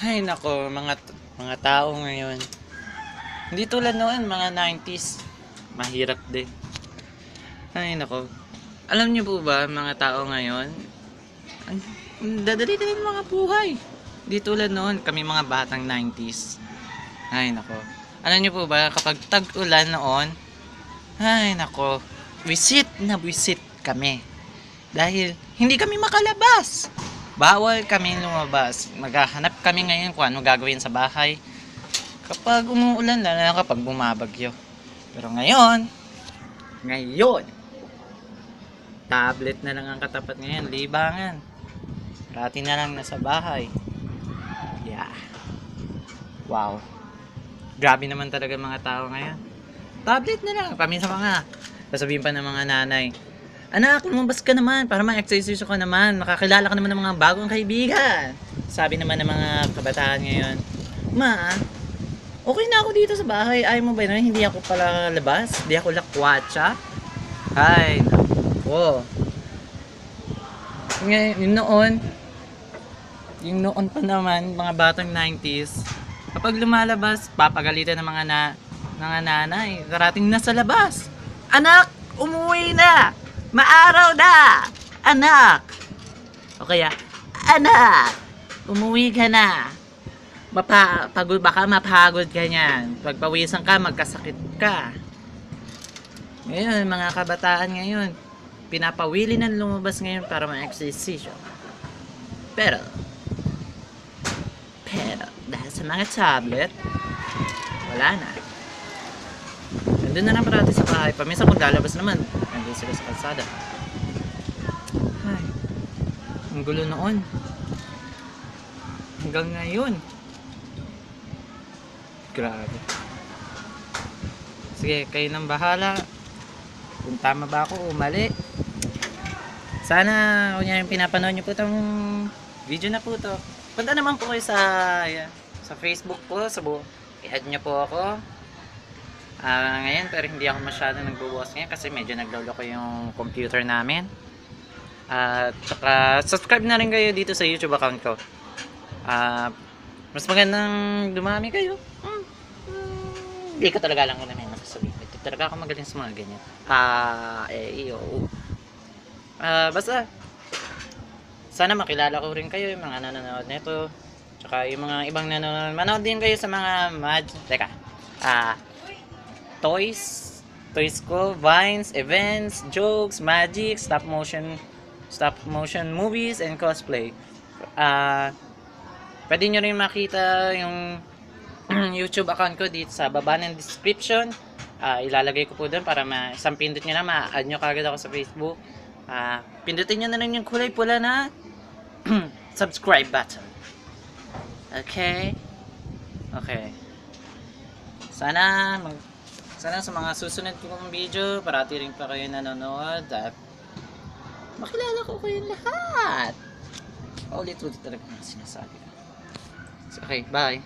Ay nako, mga mga tao ngayon. Hindi tulad noon, mga 90s. Mahirap din. Ay nako. Alam niyo po ba, mga tao ngayon, dadali din ang mga buhay. Hindi tulad noon, kami mga batang 90s. Ay nako. Alam niyo po ba, kapag tag-ulan noon, ay nako, wisit na wisit kami. Dahil hindi kami makalabas. Bawal kami lumabas. Maghahanap kami ngayon kung ano gagawin sa bahay. Kapag umuulan, lalo na kapag bumabagyo. Pero ngayon, ngayon, tablet na lang ang katapat ngayon, libangan. Rati na lang nasa bahay. Yeah. Wow. Grabe naman talaga mga tao ngayon. Tablet na lang. Kami sa mga, sasabihin pa ng mga nanay, Anak, lumabas ka naman para ma-exercise ka naman. Makakilala ka naman ng mga bagong kaibigan. Sabi naman ng mga kabataan ngayon, Ma, okay na ako dito sa bahay. Ayaw mo ba yun? Hindi ako pala labas. Hindi ako lakwatsa. Ay, nako. Ngayon, yung noon, yung noon pa naman, mga batang 90s, kapag lumalabas, papagalitan ng mga na, mga nanay, karating na sa labas. Anak, umuwi na! Maaraw na! Anak! O kaya, anak! Umuwi ka na! Mapa, pagod, baka mapagod ka niyan. Pagpawisan ka, magkasakit ka. Ngayon, mga kabataan ngayon, pinapawili ng lumabas ngayon para ma-exercise. Pero, pero, dahil sa mga tablet, wala na. Nandun na lang parati sa bahay. Paminsan kung lalabas naman, nandun sila sa kalsada. Ay, ang gulo noon. Hanggang ngayon. Grabe. Sige, kayo nang bahala. Kung tama ba ako o mali. Sana, kung yan yung pinapanood nyo po itong video na po to. Punta naman po kayo sa, yeah, sa Facebook po, sa i-add nyo po ako. Ah, ngayon, pero hindi ako masyado nagbubukas ngayon kasi medyo nagloloko yung computer namin. At saka, subscribe na rin kayo dito sa YouTube account ko. Ah, mas magandang dumami kayo. Hmm. Hmm. Hindi ko talaga alam kung ano yung masasabihin. Hindi talaga ako magaling sa mga ganyan. Ah, eh, iyo. Ah, basta, sana makilala ko rin kayo yung mga nanonood nito. Tsaka yung mga ibang nanonood. Manood din kayo sa mga mag... Teka. Ah, toys, toys ko, vines, events, jokes, magic, stop motion, stop motion movies, and cosplay. Ah, pwede nyo rin makita yung YouTube account ko dito sa baba ng description. Ah, ilalagay ko po doon para ma isang pindot nyo na ma-add nyo kagad ako sa Facebook. Ah, pindutin nyo na lang yung kulay pula na subscribe button. Okay? Okay. Sana mag sana sa mga susunod kong video, parati rin pa kayo nanonood at makilala ko kayong lahat. Ulit-ulit talaga ang sinasabi. So, okay, bye.